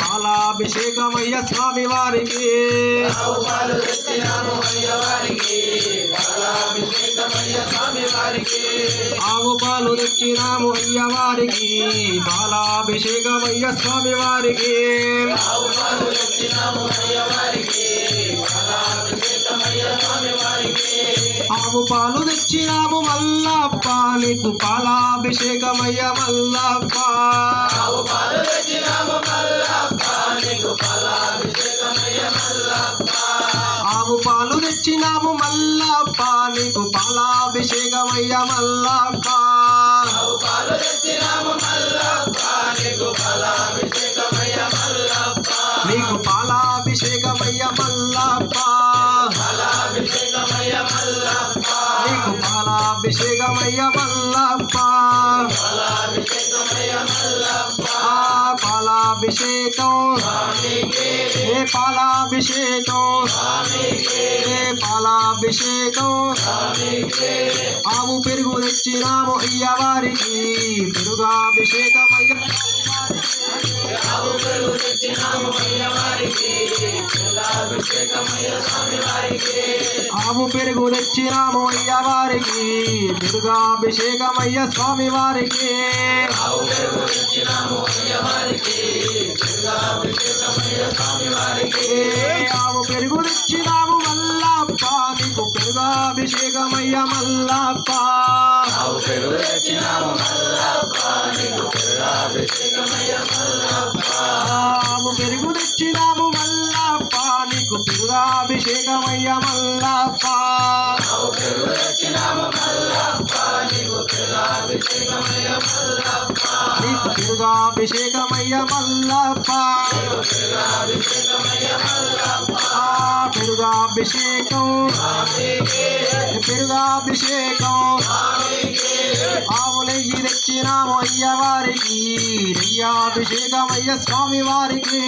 పాలాభిషేకమయ్య స్వామి వారికి ఆవు పాలు తెచ్చినాము అయ్యవారికి పాలాభిషేకమయ్య వారికి ఆవు పాలాభిషేకమయ్య స్వామి వారికి ఆవు పాలు తెచ్చినాము మల్లప్ప నీకు పాలాభిషేకమయ్య మల్లప్ప. ఆవు పాలు తెచ్చినాము మల్లప్ప నీకు పాలాభిషేకమయ్య మల్లప్ప. ఆవు పాలు తెచ్చినాము మల్లప్ప నీకు పాలాభిషేకమయ్య మల్లప్ప. ఆవు పాలు తెచ్చినాము మల్లప్ప. పాలాభిషేకమయ్య మల్లప్ప. ఆ పాలాభిషేకం ఏ పాలాభిషేకం ఏ పాలాభిషేకం ఆవు పెరుగు తెచ్చినాము అయ్యవారికి. పెరుగాభిషేకమయ్య ఆవు పెరుగు తెచ్చినాము వారికి పెరుగాభిషేకమయ్య స్వామి వారికి ఆవు పెరుగు తెచ్చినాము అయ్యవారికి పాలాభిషేకమయ్య స్వామి వారికి. ఆవు పెరుగు తెచ్చినాము మల్లప్ప నీకు పెరుగాభిషేకమయ్య మల్లప్ప. ఆవు పెరుగు తెచ్చినాము గంగాభిషేకమయ్య మల్లప్ప పెరుగాభిషేకమయ్య మల్లప్ప పెరుగాభిషేకం పెరుగాభిషేకం స్వామికి ఆవు నెయ్యి తెచ్చినాము అయ్యవారికి నెయ్యాభిషేకమయ్య స్వామి వారికి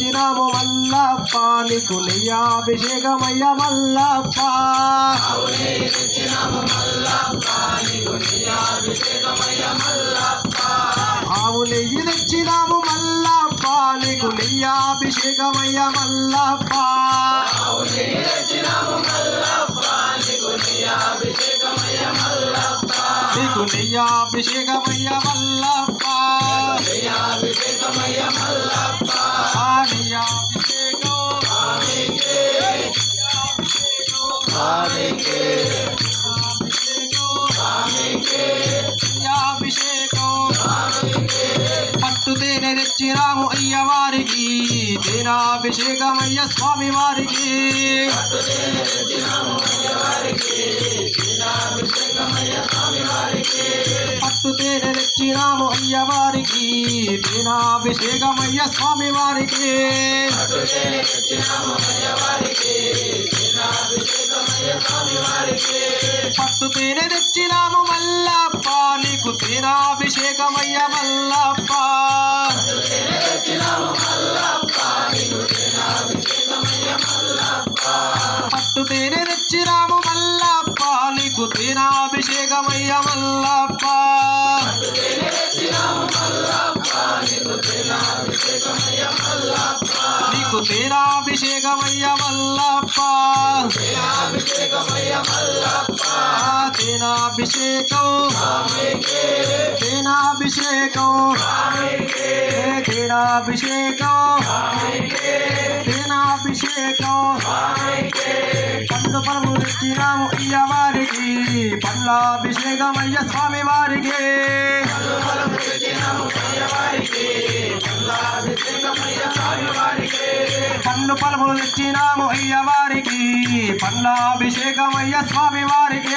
వచ్చినాము తెచ్చినాము మల్లప్ప నీకు నెయ్యాభిషేకమయ్య మల్లప్ప. ఆవు నెయ్యి తెచ్చినాము మల్లప్ప నీకు నెయ్యాభిషేకమయ్య మల్లప్ప. ఆవు నెయ్యి మల్లప్ప నీకు నెయ్యాభిషేకమయ్య మల్లప్ప. పట్టు తేనె తెచ్చినాము అయ్యవారికి తేనాభిషేకమయ్య వారికి పట్టుతేనె దీనాభిషేకమయ్య స్వామి వారికి పట్టు తేనె తెచ్చినాము అయ్యవారికి వారికి దీనాభిషేకమయ్య స్వామి వారికి పట్టు తేనె తెచ్చినాము మల్లప్ప నీకు తేనాభిషేకమయ్య మల్లప్ప. పట్టు తేనె తెచ్చినాము మల్లప్ప నీకు తేనాభిషేకమయ్య మల్లప్ప నీకు మల్లప్ప. నీకు తీరాభిషేకమయ్య వల్లప్ప దీనాభిషేకమయ్య మల్లప్ప ఆ తేనాభిషేకం. తేనాభిషేకం. తేనాభిషేకం. తేనాభిషేకం. పండు పరము తెచ్చినాము పండ్లాభిషేకమయ్య స్వామి వారికి పండు పలుములు తెచ్చినాము అయ్యవారికి వారికి. పన్నాభిషేకం అయ్య స్వామి వారికి.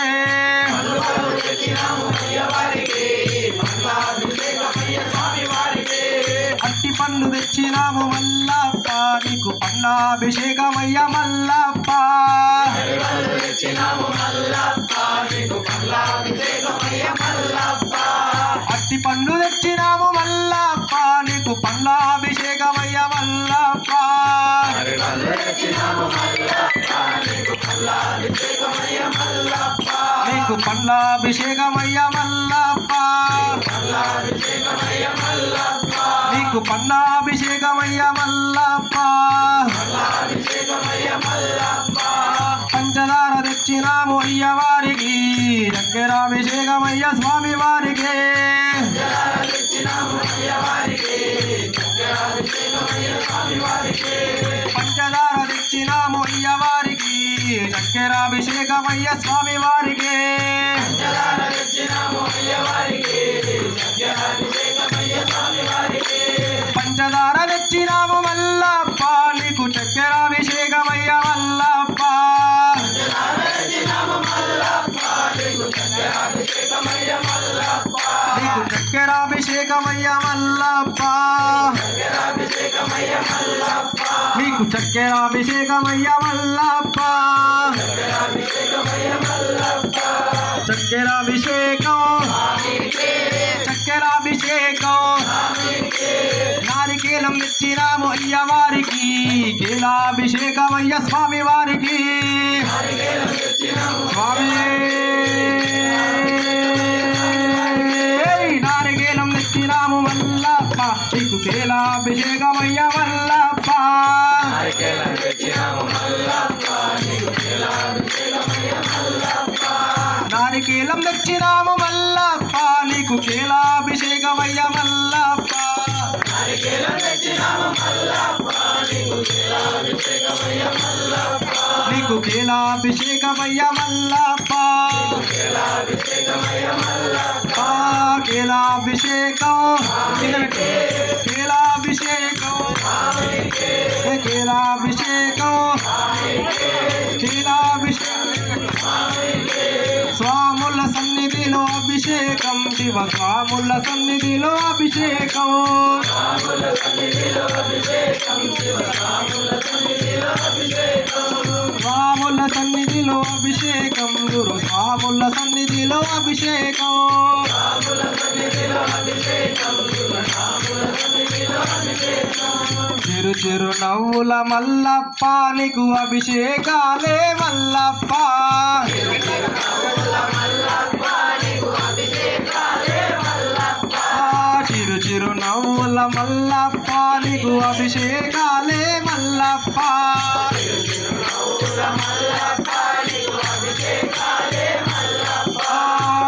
అట్టి పన్ను తెచ్చినాము మల్లప్ప. నీకు పన్నాభిషేకం మల్లప్ప. తెచ్చినాము మల్లప్ప అట్టి పన్ను తెచ్చినాము మల్లప్ప. నీకు పన్నాభిషేకం అయ్య మల్లప్ప. నీకు పల్లాభిషేకమయ్య పండ్లాభిషేకమయ్య మల్లప్ప నీకు పండ్లాభిషేకమయ్య మల్లప్ప పంచదార తెచ్చినాము అయ్య వారికి చక్కెరాభిషేకమయ్య స్వామి వారికి తెచ్చినాము అయ్యవారికి చక్కెరాభిషేకమయ్య స్వామి వారికి వారికి చక్కెరాభిషేకమయ్య స్వామి వారికి. పంచదార తెచ్చినాము స్వామి వారికి పంచదార తెచ్చినాము మల్లప్ప నీకు నీకు చక్కెరాభిషేకమయ్య మల్లప్ప నీకు చక్కెరాభిషేకమయ్య మల్లప్ప చక్కెరాభిషేకం. చక్కెరాభిషేకం. నారికేలం తెచ్చినాము అయ్య వారికి కేలాభిషేకమయ్య స్వామి వారికి స్వామి నీకు కేలాభిషేకమయ్య మల్లప్ప. చక్కెరాభిషేకమయ్య మల్లప్ప కేలాభిషేకం కేలాభిషేకం కేలాభిషేకం కేలాభిషేకం స్వాముల సన్నిధిలో అభిషేకం. శివ స్వాముల సన్నిధిలో అభిషేకం. చిరునవ్వుల మల్లప్ప నీకు అభిషేకాలే మల్లప్ప. చిరు చిరునవ్వుల మల్లప్ప నీకు అభిషేకాలే మల్లప్ప.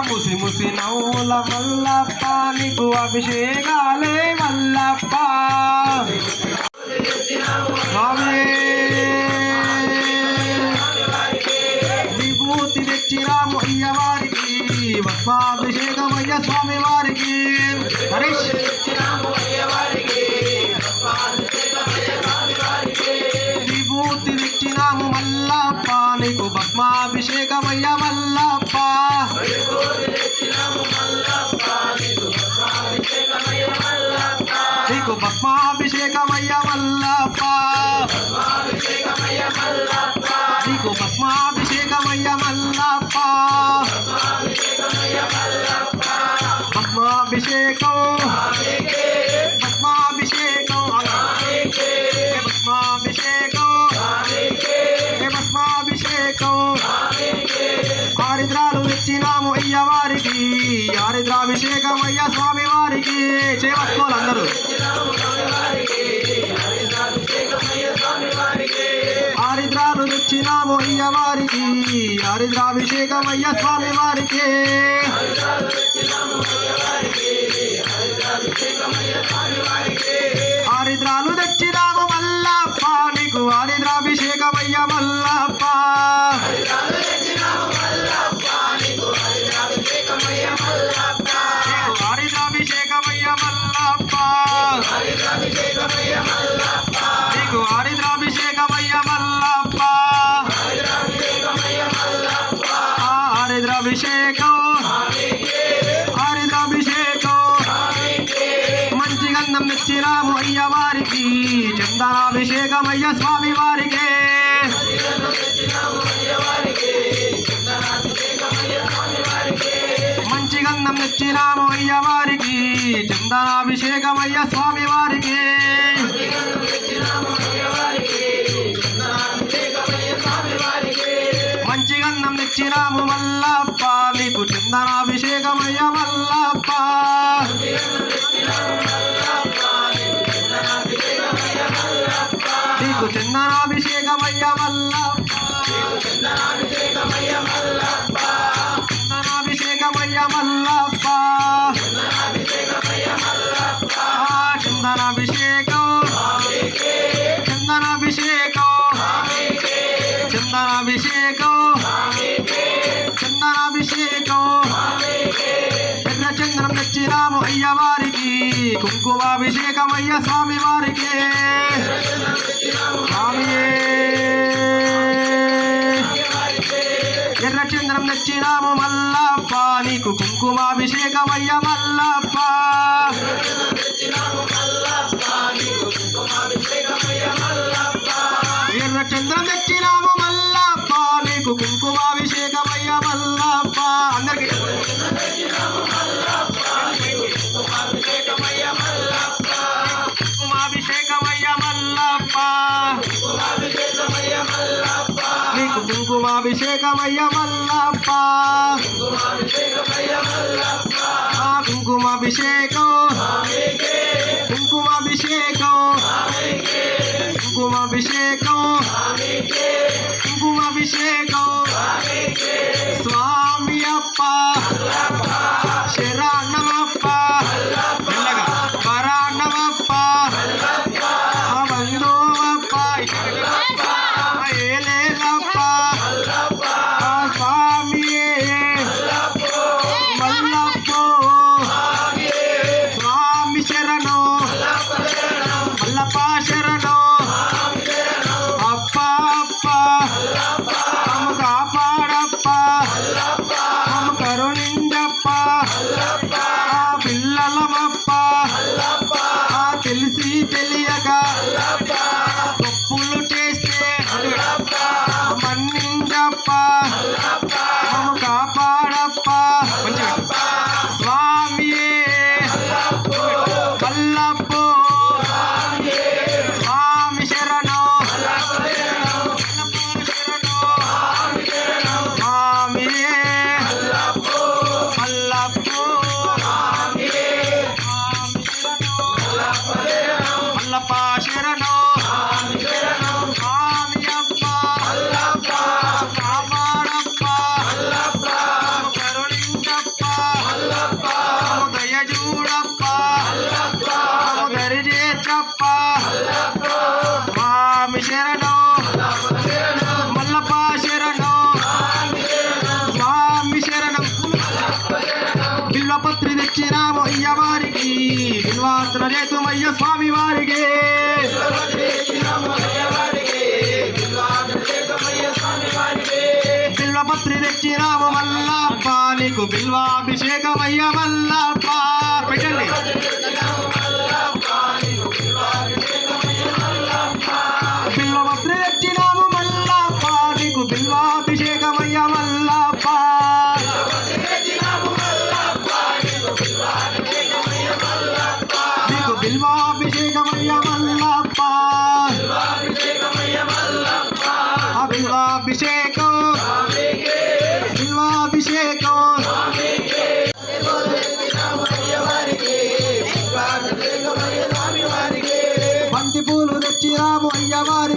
ముసి ముసి నవ్వుల మల్లప్ప నీకు అభిషేకాలే మల్లప్ప. విభూతి తెచ్చినాము అయ్య వారికి భస్మాభిషేకమయ్య స్వామి వారికి హరీష్ విభూతి తెచ్చినాము మల్లప్ప నీకు భస్మాభిషేకమయ్య మల్లప్ప ఆరిద్రాలు తెచ్చినాము అయ్య వారికి ఆరిద్రాభిషేకం అయ్య స్వామి వారికి ఆరిద్రాలు తెచ్చినాము మల్లప్ప నీకు వారి తెచ్చినామయ్య వారికి చందనాభిషేకమయ్య స్వామి వారికి మంచి గంధం తెచ్చినాము మల్లప్ప నీకు చందనాభిషేకమయ్య మల్లప్ప. నీకు చందనాభిషేకం ఎర్రచంద్రం నచ్చినాము మల్లప్ప నీకు కుంకుమాభిషేకమయ్య మల్లప్ప ఎర్రచంద్రం నచ్చినాము మల్లప్ప నీకు కుంకుమా కుంకుమాభిషేకమయ్య మల్లప్ప కుంకుమాభిషేకం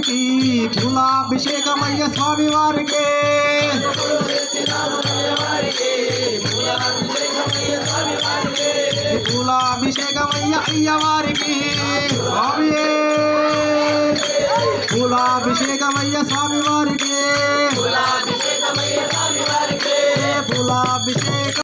की मय स्वामी वार के गुलाभिषेक मय अय्यवार की गुलाभिषेक मय स्वामी वार के गुलाभिषेक मय स्वामी वार के गुलाभिषेक